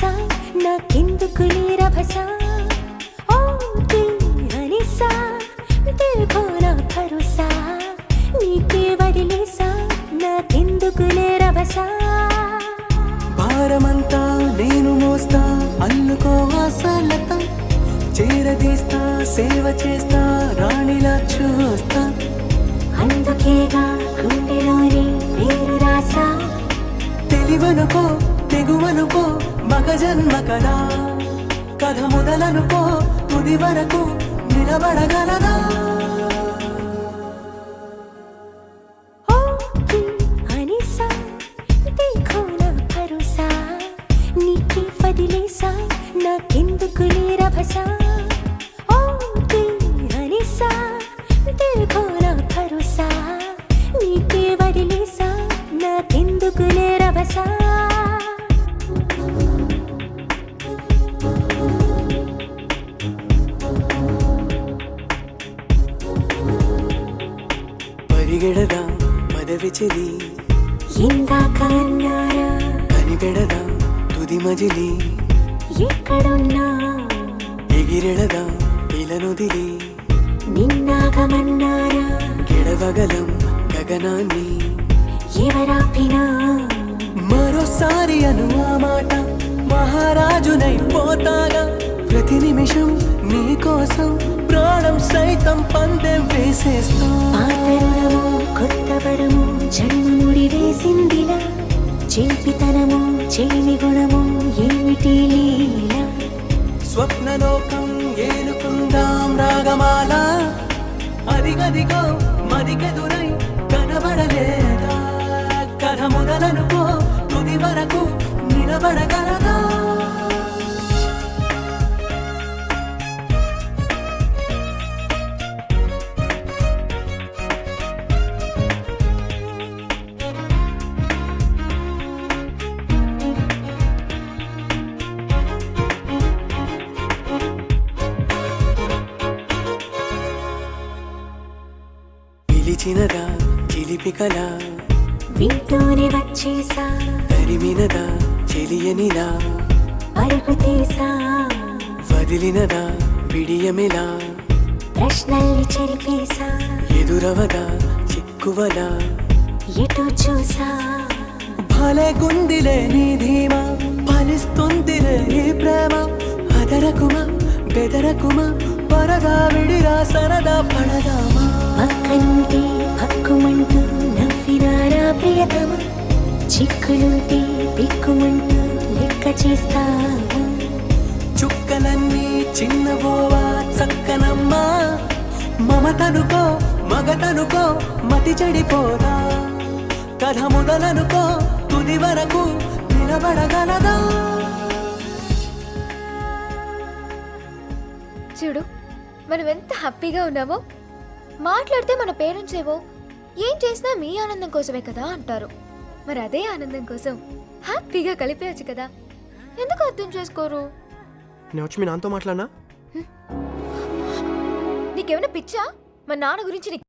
రభస నాకెందుకు నీ రభస? ఓ హనిసా దిల్ ఖోనా భరోసా నీకే వదిలేసా నాకెందుకు లే రభస? భారమంతా నేను మోస్తా అల్లుకో ఆశాలత చేరదీస్తా సేవ చేస్తా రాణిలా చూస్తా. అందుకేగా గుండెలోని నేను రాసా? తెలివనుకో తెగువనుకో మగ జన్మ కదా కథ మొదలనుకో తుది వరకు నిలబడగలదా? వదిలేసా నాకెందుకు లేరభసా? పరిగెడదా పదవి చెలి. కనిపెడదా తుది మజిలి. ఎక్కడున్నా? ఎగిరెడదా? ఇలనుదిలి నిన్నాగమన్నారా? గెడవగలం గగనాన్ని. ఎవరాపినా? మరోసారి అను ఆ మాట. మహారాజునై పోతాగా. ప్రతి నిమిషం నీ కోసం ప్రాణం సైతం పందెం వేసేస్తా. జన్మముడి చెల్పితనము చెవి గుణము ఏమిటి లీలా? స్వప్నలోకం ఏలుకుందాం రాగమాల. అదిగదిగో మదిగ పిలిచినదా చిలిపి కళ వింటూనే వచ్చేసా. తరిమినదా? చెలియనిలా పరుగు తీసా వదిలినదా? బిడియమిలా ప్రశ్నల్ని చెరిపేసా. ఎదురవదా? చిక్కువలా? ఎటు చూసా? భలే గుందిలే నీ ధీమా ఫలిస్తుందిలే ఈ ప్రేమ. అదరకుమా బెదరకుమా పరదా విడిరా సరదా పడదామా పక్కనుంటే పక్కుమంటూ నవ్వినారా ప్రియతమ? చిక్కులుంటే బిక్కుమంటూ లెక్క చేస్తాము. చుక్కలన్నీ చిన్నబోవా చక్కనమ్మా. మమతనుకో మగతనుకో మతి చెడిపోదా? కథ మొదలనుకో తుది వరకు నిలబడగలదా? చూడు మనం ఎంత హ్యాపీగా ఉన్నామో మాట్లాడితే మన పేరెంట్స్ ఏవో? ఏం చేసినా మీ ఆనందం కోసమే కదా అంటారు. మరి అదే ఆనందం కోసం హ్యాపీగా కలిపేయచ్చు కదా. ఎందుకు అర్థం చేసుకోరు? నేను వచ్చి మీ నాన్నతో మాట్లాడినా? నీకేమైనా పిచ్చా? మా నాన్న గురించి నీకు